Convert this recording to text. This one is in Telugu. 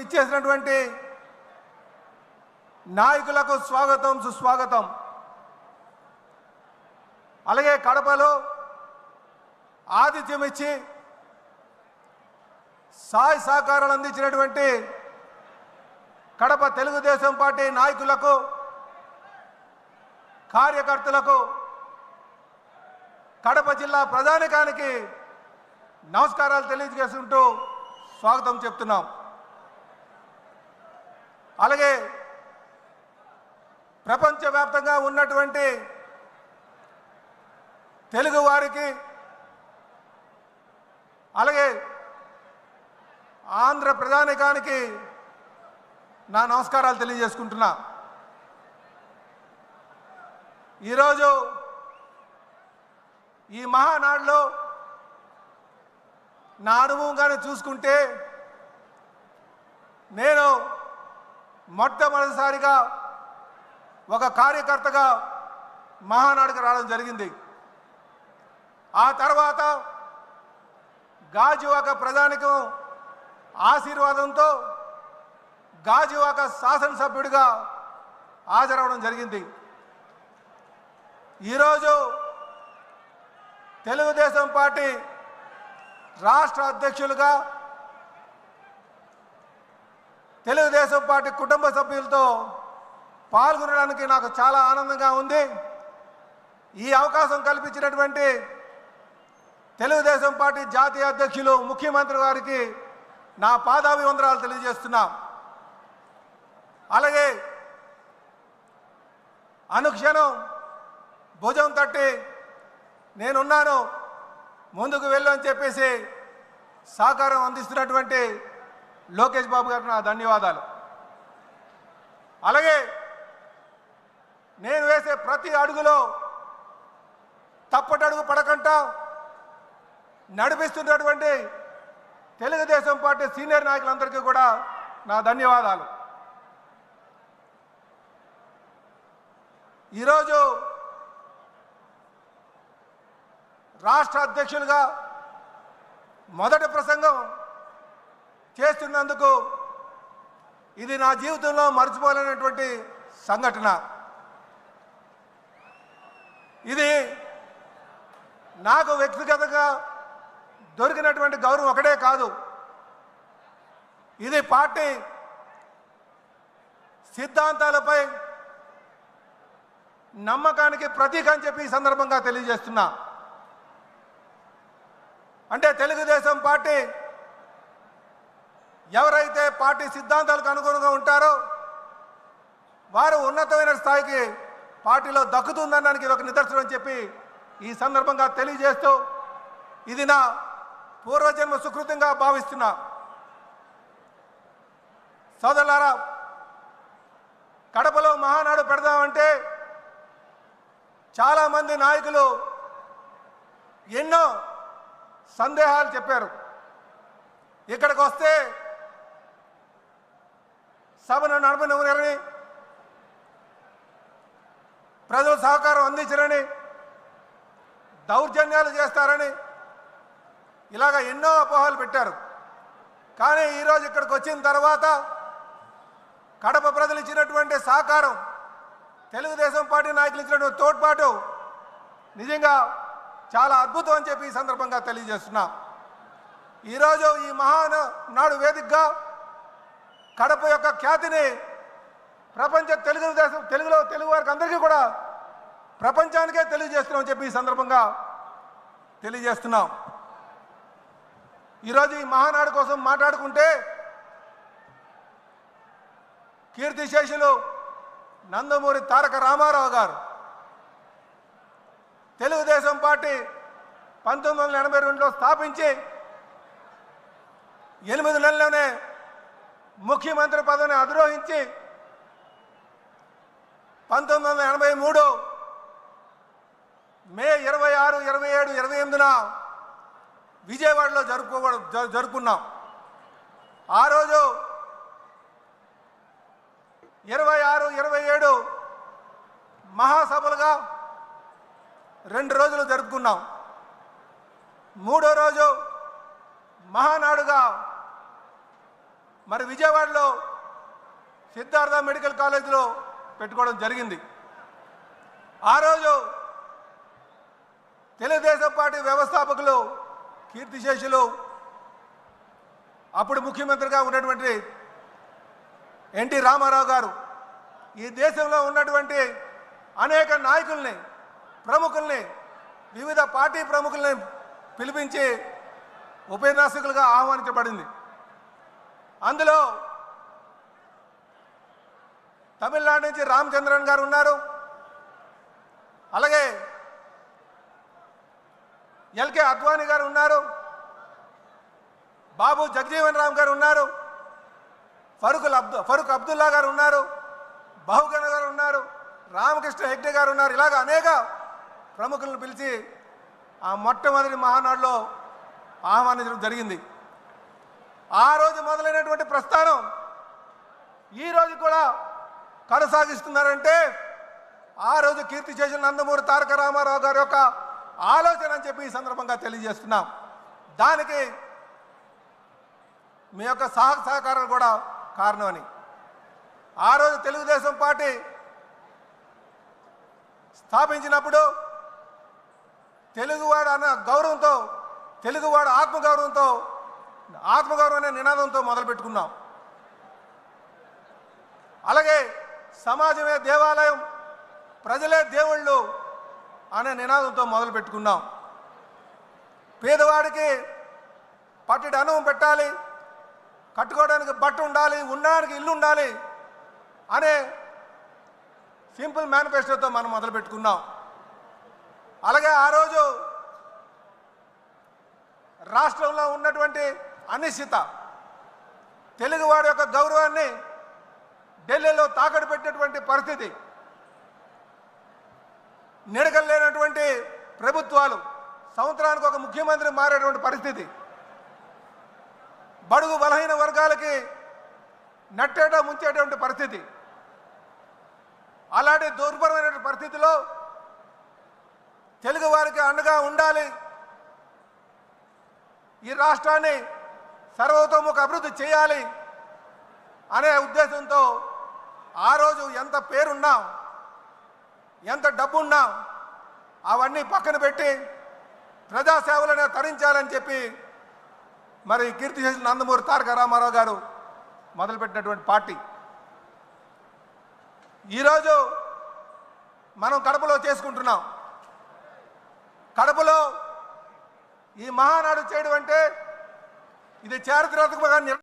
ఇచ్చేసినటువంటి నాయకులకు స్వాగతం సుస్వాగతం. అలాగే కడపలో ఆతిథ్యం ఇచ్చి సాయి సహకారాలు అందించినటువంటి కడప తెలుగుదేశం పార్టీ నాయకులకు కార్యకర్తలకు కడప జిల్లా ప్రధానికానికి నమస్కారాలు తెలియజేసుకుంటూ స్వాగతం చెప్తున్నాం. అలాగే ప్రపంచవ్యాప్తంగా ఉన్నటువంటి తెలుగు వారికి అలాగే ఆంధ్ర ప్రధానికానికి నా నమస్కారాలు తెలియజేసుకుంటున్నా. ఈరోజు ఈ మహానాడులో నా అనుభవంగానే చూసుకుంటే నేను మొట్టమొదటిసారిగా ఒక కార్యకర్తగా మహానాడుకు రావడం జరిగింది. ఆ తర్వాత గాజువాక ప్రధానికు ఆశీర్వాదంతో గాజువాక శాసనసభ్యుడిగా హాజరవడం జరిగింది. ఈరోజు తెలుగుదేశం పార్టీ రాష్ట్ర అధ్యక్షులుగా తెలుగుదేశం పార్టీ కుటుంబ సభ్యులతో పాల్గొనడానికి నాకు చాలా ఆనందంగా ఉంది. ఈ అవకాశం కల్పించినటువంటి తెలుగుదేశం పార్టీ జాతీయ అధ్యక్షులు ముఖ్యమంత్రి గారికి నా పాదాభివందనాలు తెలియజేస్తున్నా. అలాగే అనుక్షణం భుజం తట్టి నేనున్నాను ముందుకు వెళ్ళు అని చెప్పేసి సహకారం అందిస్తున్నటువంటి లోకేష్ బాబు గారికి నా ధన్యవాదాలు. అలాగే నేను వేసే ప్రతి అడుగులో తప్పటడుగు పడకుండా నడిపిస్తున్నటువంటి తెలుగుదేశం పార్టీ సీనియర్ నాయకులందరికీ కూడా నా ధన్యవాదాలు. ఈరోజు రాష్ట్ర అధ్యక్షులుగా మొదటి ప్రసంగం చేస్తున్నందుకు ఇది నా జీవితంలో మర్చిపోలేనటువంటి సంఘటన. ఇది నాకు వ్యక్తిగతంగా దొరికినటువంటి గౌరవం ఒకటే కాదు. ఇది పార్టీ సిద్ధాంతాలపై నమ్మకానికి ప్రతీక అని చెప్పి ఈ సందర్భంగా తెలియజేస్తున్నా. అంటే తెలుగుదేశం పార్టీ ఎవరైతే పార్టీ సిద్ధాంతాలకు అనుగుణంగా ఉంటారో వారు ఉన్నతమైన స్థాయికి పార్టీలో దక్కుతుందనడానికి ఇది ఒక నిదర్శనం అని చెప్పి ఈ సందర్భంగా తెలియజేస్తూ ఇది నా పూర్వజన్మ సుకృతంగా భావిస్తున్నా సోదరులారా కడపలో మహానాడు పెడదామంటే చాలామంది నాయకులు ఎన్నో సందేహాలు చెప్పారు. ఇక్కడికి వస్తే సభను నడపనివ్వరని ప్రజలు సహకారం అందించరని. దౌర్జన్యాలు చేస్తారని. ఇలాగ ఎన్నో అపోహలు పెట్టారు. కానీ ఈరోజు ఇక్కడికి వచ్చిన తర్వాత కడప ప్రజలు ఇచ్చినటువంటి సహకారం తెలుగుదేశం పార్టీ నాయకులు ఇచ్చినటువంటి తోడ్పాటు నిజంగా చాలా అద్భుతం అని చెప్పి ఈ సందర్భంగా తెలియజేస్తున్నా. ఈరోజు ఈ మహానాడు వేదికగా కడప యొక్క ఖ్యాతిని ప్రపంచ తెలుగుదేశం తెలుగులో తెలుగు వారికి అందరికీ కూడా ప్రపంచానికే తెలియజేస్తున్నామని చెప్పి ఈ సందర్భంగా తెలియజేస్తున్నాం. ఈరోజు ఈ మహానాడు కోసం మాట్లాడుకుంటే కీర్తిశేషులు నందమూరి తారక రామారావు గారు తెలుగుదేశం పార్టీ పంతొమ్మిది వందల ఎనభై రెండులో స్థాపించి ఎనిమిది నెలలోనే ముఖ్యమంత్రి పదవిని అధిరోహించి పంతొమ్మిది వందల ఎనభై మూడు మే ఇరవై ఆరు ఇరవై ఏడు ఇరవై ఎనిమిదిన విజయవాడలో జరుపుకో జ- జరుపుకున్నాం. ఆ రోజు ఇరవై ఆరు ఇరవై ఏడు మహాసభలుగా రెండు రోజులు జరుపుకున్నాం. మూడో రోజు మహానాడుగా మరి విజయవాడలో సిద్ధార్థ మెడికల్ కాలేజీలో పెట్టుకోవడం జరిగింది. ఆ రోజు తెలుగుదేశం పార్టీ వ్యవస్థాపకులు కీర్తిశేషులు అప్పుడు ముఖ్యమంత్రిగా ఉన్నటువంటి ఎన్టీ రామారావు గారు ఈ దేశంలో ఉన్నటువంటి అనేక నాయకుల్ని ప్రముఖుల్ని వివిధ పార్టీ ప్రముఖుల్ని పిలిపించి ఉపన్యాసకులుగా ఆహ్వానించబడింది. అందులో తమిళనాడు నుంచి రామచంద్రన్ గారు ఉన్నారు. అలాగే ఎల్కే అద్వానీ గారు ఉన్నారు. బాబు జగజీవన్ రామ్ గారు ఉన్నారు. ఫరూక్ అబ్దు ఫరూక్ అబ్దుల్లా గారు ఉన్నారు. బహుగణ గారు ఉన్నారు. రామకృష్ణ హెగ్డే గారు ఉన్నారు. ఇలాగ అనేక ప్రముఖులను పిలిచి ఆ మొట్టమొదటి మహానాడులో ఆహ్వానించడం జరిగింది. ఆ రోజు మొదలైనటువంటి ప్రస్థానం ఈ రోజు కూడా కొనసాగిస్తున్నారంటే ఆ రోజు కీర్తి చేసిన నందమూరి తారక రామారావు గారి యొక్క ఆలోచన అని చెప్పి ఈ సందర్భంగా తెలియజేస్తున్నాం. దానికి మీ యొక్క సహ సహకారాలు కూడా కారణమని. ఆ రోజు తెలుగుదేశం పార్టీ స్థాపించినప్పుడు తెలుగువాడు అన్న గౌరవంతో తెలుగువాడు ఆత్మగౌరవంతో ఆత్మగౌరవం అనే నినాదంతో మొదలుపెట్టుకున్నాం. అలాగే సమాజమే దేవాలయం ప్రజలే దేవుళ్ళు అనే నినాదంతో మొదలు పెట్టుకున్నాం పేదవాడికి పట్టెడు అనుభవం పెట్టాలి కట్టుకోవడానికి బట్ట ఉండాలి ఉండడానికి ఇల్లు ఉండాలి అనే సింపుల్ మేనిఫెస్టోతో మనం మొదలు పెట్టుకున్నాం అలాగే ఆ రోజు రాష్ట్రంలో ఉన్నటువంటి అనిశ్చిత. తెలుగువాడి యొక్క గౌరవాన్ని ఢిల్లీలో తాకట్టు పెట్టినటువంటి పరిస్థితి. నిడగలేనటువంటి ప్రభుత్వాలు సంవత్సరానికి ఒక ముఖ్యమంత్రి మారేటువంటి పరిస్థితి. బడుగు బలహీన వర్గాలకి నట్టేట ముంచేటువంటి పరిస్థితి. అలాంటి దుర్భరమైనటువంటి పరిస్థితిలో తెలుగు వారికి అండగా ఉండాలి. ఈ రాష్ట్రాన్ని సర్వతోముఖ అభివృద్ధి చేయాలి అనే ఉద్దేశంతో ఆ రోజు ఎంత పేరున్నా ఎంత డబ్బున్నా అవన్నీ పక్కన పెట్టి ప్రజాసేవలను తరించాలని చెప్పి మరి కీర్తి చేసిన నందమూరి తారక రామారావు గారు మొదలుపెట్టినటువంటి పార్టీ. ఈరోజు మనం కడపలో చేసుకుంటున్నాం. కడపలో ఈ మహానాడు చేయడం అంటే Y de charo, de la otra guaganera.